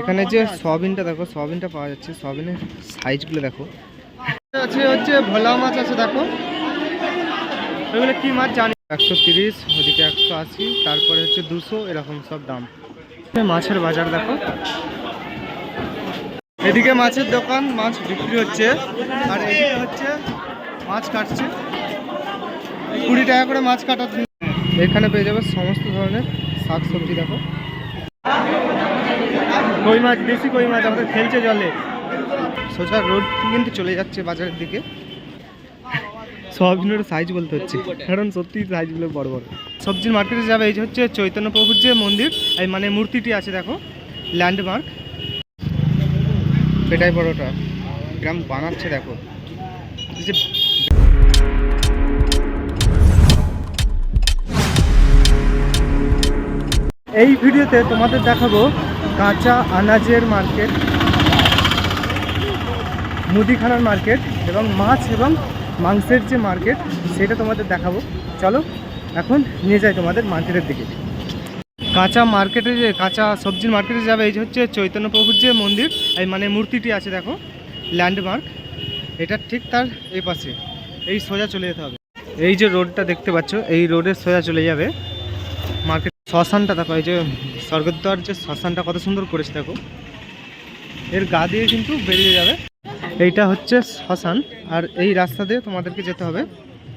এখানে যে সয়াবিনটা দেখো সয়াবিনটা পাওয়া যাচ্ছে। সয়াবিনের সাইজগুলো দেখো। আছে হচ্ছে ভোলা মাছ আছে দেখো। ওইগুলো কি মাছ জানি একশো তিরিশ ওদিকে একশো আশি তারপরে হচ্ছে দুশো এরকম সব দাম। মাছের বাজার দেখো। এদিকে মাছের দোকান মাছ বিক্রি হচ্ছে। আর এদিকে হচ্ছে মাছ কাটছে। কুড়ি টাকা করে মাছ কাটা এখানে পেয়ে যাবে সমস্ত ধরনের শাক সবজি দেখো। কই মাছ দেশি কই মাছ আমাদের খেলছে জলে। সোজা রোড কিন্তু চলে যাচ্ছে বাজারের দিকে। সয়াবিনের সাইজ বলতে হচ্ছে। কারণ সত্যি সাইজগুলো বড় বড়। সবজির মার্কেটে যাবে এই হচ্ছে চৈতন্য প্রভুর যে মন্দির, এই মানে মূর্তিটি আছে দেখো ল্যান্ডমার্ক পেটাই পরোটা, গ্রাম বানাচ্ছে দেখো। যে এই ভিডিওতে তোমাদের দেখাবো কাঁচা আনাজের মার্কেট, মুদিখানার মার্কেট এবং মাছ এবং মাংসের যে মার্কেট, সেটা তোমাদের দেখাবো। চলো, এখন নিয়ে যাই তোমাদের মার্কেটের দিকে। কাঁচা মার্কেটে যে, কাঁচা সবজির মার্কেটে যাবে, এই হচ্ছে চৈতন্য প্রভুর যে মন্দির, এই মানে মূর্তিটি আছে দেখো ল্যান্ডমার্ক এটা ঠিক তার এই পাশে, এই সোজা চলে যেতে হবে। এই যে রোডটা দেখতে পাচ্ছ, এই রোডের সোজা চলে যাবে। মার্কেট শ্মশানটা দেখো, এই যে স্বর্গদ্বার যে শ্মশানটা কত সুন্দর করেছে দেখো। এর গা দিয়ে কিন্তু বেরিয়ে যাবে। এইটা হচ্ছে শ্মশান, আর এই রাস্তা দিয়ে তোমাদেরকে যেতে হবে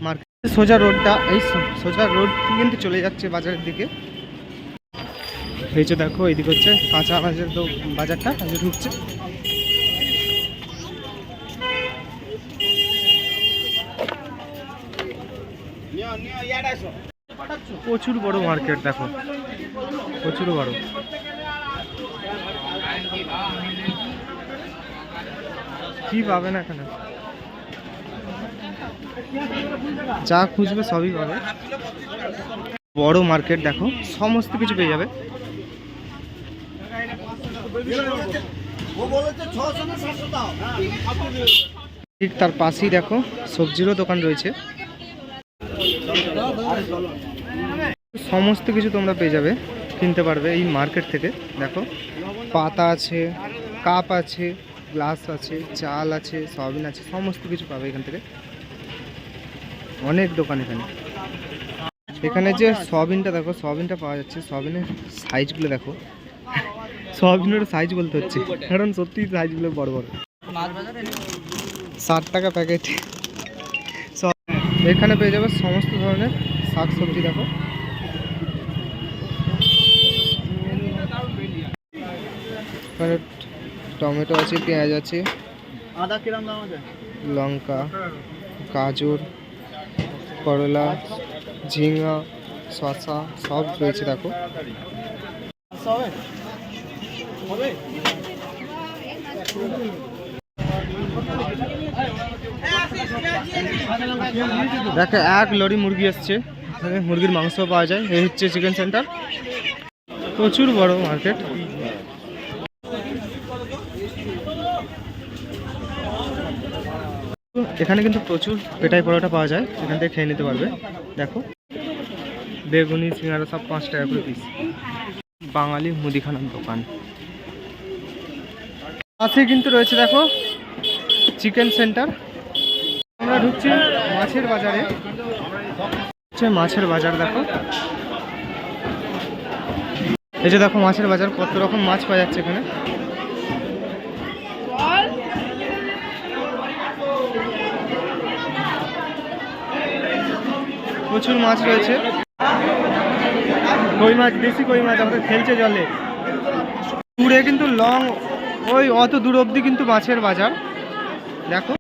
মার্কেট। সোজা রোডটা, এই সোজা রোড কিন্তু চলে যাচ্ছে বাজারের দিকে। এই যে দেখো, এইদিকে হচ্ছে কাঁচা আনাজের তো বাজারটা, এই যে ঢুকছে। প্রচুর বড় মার্কেট দেখো। প্রচুর বড়। কি পাবে না এখানে? যা খুঁজবে সবই পাবে। বড় মার্কেট দেখো। সমস্ত কিছু পেয়ে যাবে। ঠিক তার পাশেই, দেখো, সবজিরও দোকান রয়েছে। সমস্ত কিছু তোমরা পেয়ে যাবে, কিনতে পারবে এই মার্কেট থেকে। দেখো, পাতা আছে, কাপ আছে, গ্লাস আছে, চাল আছে, সয়াবিন আছে, সমস্ত কিছু পাবে এখান থেকে। অনেক দোকান এখানে। এখানে যে সয়াবিনটা দেখো, সয়াবিনটা পাওয়া যাচ্ছে। সয়াবিনের সাইজগুলো দেখো। সয়াবিনের সাইজ বলতে হচ্ছে। কারণ সত্যি সাইজগুলো বড় বড়। ষাট টাকা প্যাকেট। এখানে পেয়ে যাবে সমস্ত ধরনের শাক সবজি দেখো। এখানে টমেটো আছে পেঁয়াজ আছে। আদা কিরম দাম আছে? লঙ্কা গাজর করলা ঝিঙা শসা সব রয়েছে দেখো। দেখো এক লরি মুরগি এসছে এখানে মুরগির মাংস পাওয়া যায়। এই হচ্ছে চিকেন সেন্টার। প্রচুর বড় মার্কেট। এখানে কিন্তু প্রচুর পেটাই পরোটা পাওয়া যায়, এখান থেকে খেয়ে নিতে পারবে। দেখো, বেগুনি, সিঙ্গারা সব পাঁচ টাকা করে পিস বাঙালি মুদিখানার দোকান। পাশে কিন্তু রয়েছে, দেখো, চিকেন সেন্টার। আমরা ঢুকছি মাছের বাজারে। হচ্ছে মাছের বাজার, দেখো। এই যে দেখো, মাছের বাজার, কত রকম মাছ পাওয়া যাচ্ছে এখানে। প্রচুর মাছ রয়েছে। কই মাছ, দেশি কই মাছ, আমাদের খেলছে জলে। দূরে কিন্তু লং, ওই অত দূর অবধি কিন্তু মাছের বাজার। দেখো,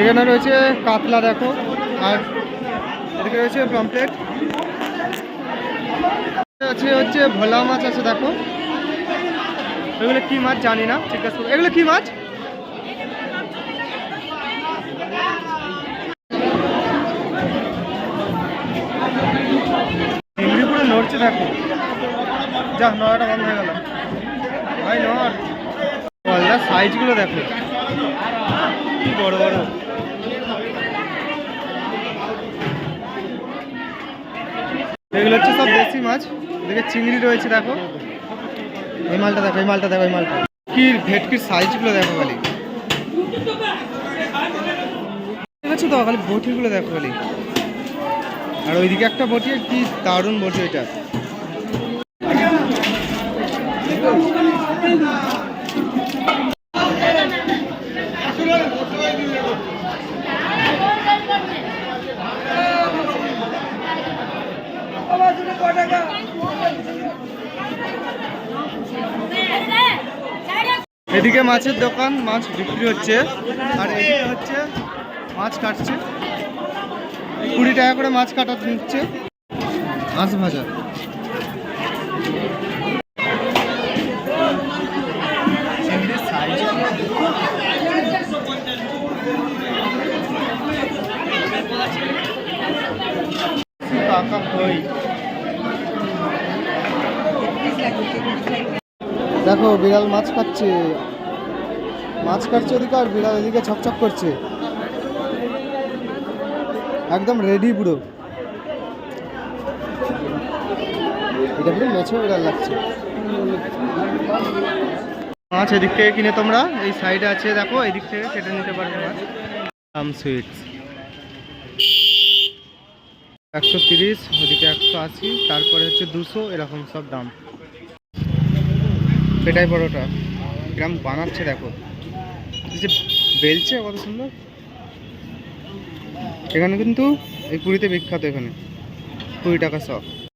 এখানে রয়েছে কাতলা, দেখো, আর এদিকে রয়েছে পমপ্লেট আছে হচ্ছে ভোলা মাছ আছে, দেখো। এগুলো কি মাছ জানি না, জিজ্ঞাসা করব। এগুলো কি মাছ? নড়ছে দেখো যা, নড়াটা বন্ধ হয়ে গেল। ভাই গলদার সাইজগুলো দেখো। কি বড় বড়। এগুলো হচ্ছে সব দেশি মাছ। এদিকে চিংড়ি রয়েছে, দেখো। এই মালটা দেখো, এই মালটা দেখো, এই মালটা। কি ভেটকির সাইজগুলো দেখো খালি। ঠিক তো, খালি বটিগুলো দেখো খালি। আর ওইদিকে একটা বটি কি দারুণ বটি এটা। এদিকে মাছের দোকান, মাছ বিক্রি হচ্ছে। আর এদিকে হচ্ছে মাছ কাটছে। কুড়ি টাকা করে মাছ কাটা নিচ্ছে মাছ ভাজা। দেখো, বিড়াল মাছ খাচ্ছে মাছ কাটছে ওদিকে আর বিড়াল এদিকে ছকছক করছে। একদম রেডি পুরো। এটা পুরো বিড়াল লাগছে। মাছ এদিক থেকে কিনে তোমরা, এই সাইডে আছে, দেখো, এদিক থেকে কেটে নিতে পারবে মাছ। আম সুইটস একশো তিরিশ, ওদিকে একশো আশি, তারপরে হচ্ছে দুশো, এরকম সব দাম। পেটাই পরোটা। গ্রাম বানাচ্ছে, দেখো। যে বেলছে, কত সুন্দর। এখানে কিন্তু এই পুরীতে বিখ্যাত এখানে। কুড়ি টাকা সব